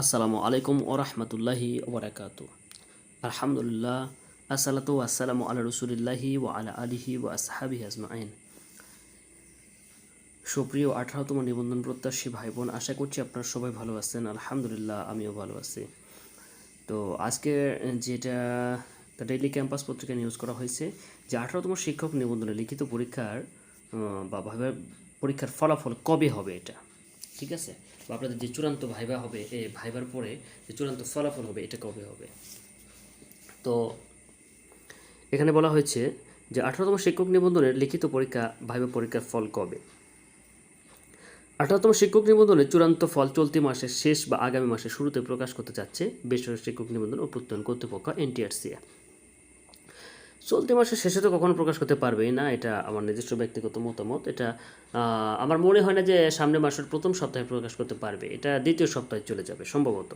আসসালামু আলাইকুম ও রহমতুল্লাহি ওবরাকাতু আলহামদুলিল্লাহ, আসসালাতু আসসালামু আলা রসুলিল্লাহি ও আলা আলিহি ও আসহাবি আজমাইন। সুপ্রিয় আঠারোতম নিবন্ধন প্রত্যাশী ভাই বোন আশা করছি আপনারা সবাই ভালো আছেন। আলহামদুলিল্লাহ, আমিও ভালো আছি। তো আজকে যেটা ডেইলি ক্যাম্পাস পত্রিকা নিউজ করা হয়েছে, যে আঠারোতম শিক্ষক নিবন্ধনে লিখিত পরীক্ষার বা পরীক্ষার ফলাফল কবে হবে এটা? ঠিক আছে? বা আপনাদের যে চূড়ান্ত ভাইবা হবে এই ভাইবার পরে যে চূড়ান্ত ফলাফল হবে, এটা কবে হবে? তো এখানে বলা হয়েছে যে আঠারোতম শিক্ষক নিবন্ধনের লিখিত পরীক্ষা, ভাইবা পরীক্ষার ফল কবে? আঠারোতম শিক্ষক নিবন্ধনের চূড়ান্ত ফল চলতি মাসের শেষ বা আগামী মাসের শুরুতে প্রকাশ করতে যাচ্ছে বেসরকারি শিক্ষক নিবন্ধন ও প্রত্যয়ন কর্তৃপক্ষ এনটিআরসি চলতি মাসের শেষে তো কখনো প্রকাশ করতে পারবেই না, এটা আমার নিজস্ব ব্যক্তিগত মতামত, এটা আমার মনে হয় না যে সামনের মাসের প্রথম সপ্তাহে প্রকাশ করতে পারবে, এটা দ্বিতীয় সপ্তাহে চলে যাবে সম্ভবত।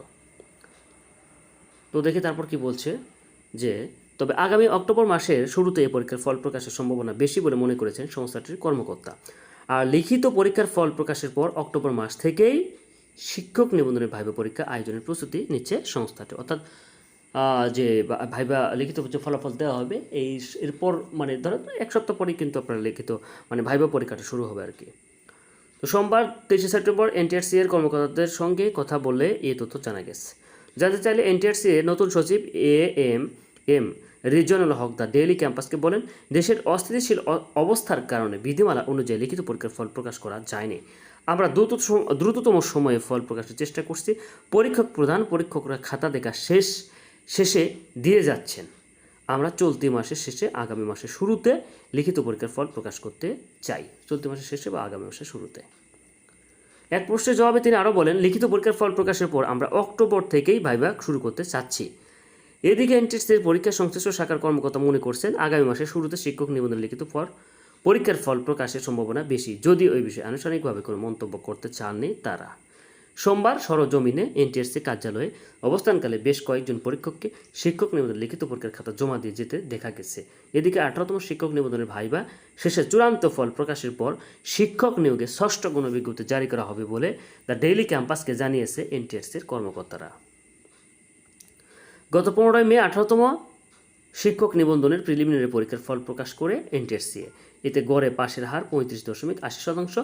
তো দেখি তারপর কি বলছে যে, তবে আগামী অক্টোবর মাসের শুরুতে এই পরীক্ষার ফল প্রকাশের সম্ভাবনা বেশি বলে মনে করেছেন সংস্থাটির কর্মকর্তা। আর লিখিত পরীক্ষার ফল প্রকাশের পর অক্টোবর মাস থেকেই শিক্ষক নিবন্ধনের ভাইবা পরীক্ষা আয়োজনের প্রস্তুতি নিচ্ছে সংস্থাটি। অর্থাৎ যে ভাইবা লিখিত যে ফলাফল দেওয়া হবে, এই এরপর মানে ধরো এক সপ্তাহ পরেই কিন্তু আপনার লিখিত মানে ভাইবা পরীক্ষাটা শুরু হবে আর কি তো সোমবার তেইশে সেপ্টেম্বর এনটিআরসি এর কর্মকর্তাদের সঙ্গে কথা বলে এই তথ্য জানা গেছে। জানতে চাইলে এনটিআরসি এর নতুন সচিব এ এম এম রিজনাল হক দা ডেইলি ক্যাম্পাসকে বলেন, দেশের অস্থিতিশীল অবস্থার কারণে বিধিমালা অনুযায়ী লিখিত পরীক্ষার ফল প্রকাশ করা যায়নি। আমরা দ্রুত দ্রুততম সময়ে ফল প্রকাশের চেষ্টা করছি। পরীক্ষক প্রধান, পরীক্ষকরা খাতা দেখা শেষ শেষে দিয়ে যাচ্ছেন। আমরা চলতি মাসের শেষে আগামী মাসের শুরুতে লিখিত পরীক্ষার ফল প্রকাশ করতে চাই, চলতি মাসের শেষে বা আগামী মাসের শুরুতে। এক প্রশ্নের জবাবে তিনি আরও বলেন, লিখিত পরীক্ষার ফল প্রকাশের পর আমরা অক্টোবর থেকেই ভাইবা শুরু করতে চাচ্ছি। এদিকে এনটিএসসির পরীক্ষা সংশ্লিষ্ট শাখার কর্মকর্তা মনে করছেন, আগামী মাসের শুরুতে শিক্ষক নিবন্ধন লিখিত ফল পরীক্ষার ফল প্রকাশের সম্ভাবনা বেশি। যদিও ওই বিষয়ে আনুষ্ঠানিকভাবে কোনো মন্তব্য করতে চাননি তারা। সোমবার সরজমিনে এনটিএসসি কার্যালয়ে অবস্থানকালে বেশ কয়েকজন পরীক্ষককে শিক্ষক নিবন্ধন লিখিত পরীক্ষার খাতা জমা দিয়ে যেতে দেখা গেছে। এদিকে আঠারোতম শিক্ষক নিবন্ধনের ভাইবা শেষে চূড়ান্ত ফল প্রকাশের পর শিক্ষক নিয়োগে ষষ্ঠ গণবিজ্ঞপ্তি জারি করা হবে বলে দ্য ডেইলি ক্যাম্পাসকে জানিয়েছে এনটিএসসির কর্মকর্তারা। গত পনেরোই মে আঠারোতম শিক্ষক নিবন্ধনের প্রিলিমিনারি পরীক্ষার ফল প্রকাশ করে এনটিএসসিএ এতে গড়ে পাশের হার পঁয়ত্রিশ দশমিক আশি শতাংশ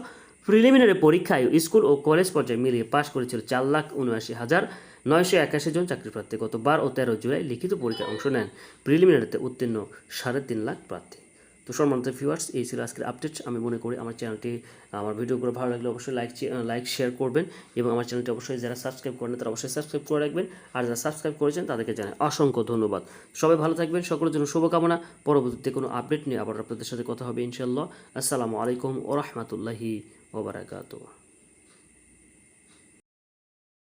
প্রিলিমিনারি পরীক্ষায় স্কুল ও কলেজ পর্যায়ে মিলিয়ে পাশ করেছিল চার লাখ উনআশি হাজার নয়শো একাশি জন চাকরি প্রার্থী। গত বারো ও তেরো জুলাই লিখিত পরীক্ষায় অংশ নেন। প্রিলিমিনারিতে উত্তীর্ণ সাড়ে তিন লাখ প্রার্থী। তো সম্মানিত ভিউয়ার্স এই ছিল আজকের আপডেট আমি মনে করি আমার চ্যানেলটি আমার ভিডিওগুলো ভালো লাগলে অবশ্যই লাইক লাইক শেয়ার করবেন এবং আমার চ্যানেলটি অবশ্যই যারা সাবস্ক্রাইব করেন তারা অবশ্যই সাবস্ক্রাইব করে রাখবেন। আর যারা সাবস্ক্রাইব করেছেন তাদেরকে জানাই অসংখ্য ধন্যবাদ। সবাই ভালো থাকবেন, সকলের জন্য শুভকামনা। পরবর্তীতে কোনো আপডেট নিয়ে আবার আপনাদের সাথে কথা হবে ইনশাল্লাহ আসসালামু আলাইকুম ও রহমতুল্লাহি ওবরাকাতুহ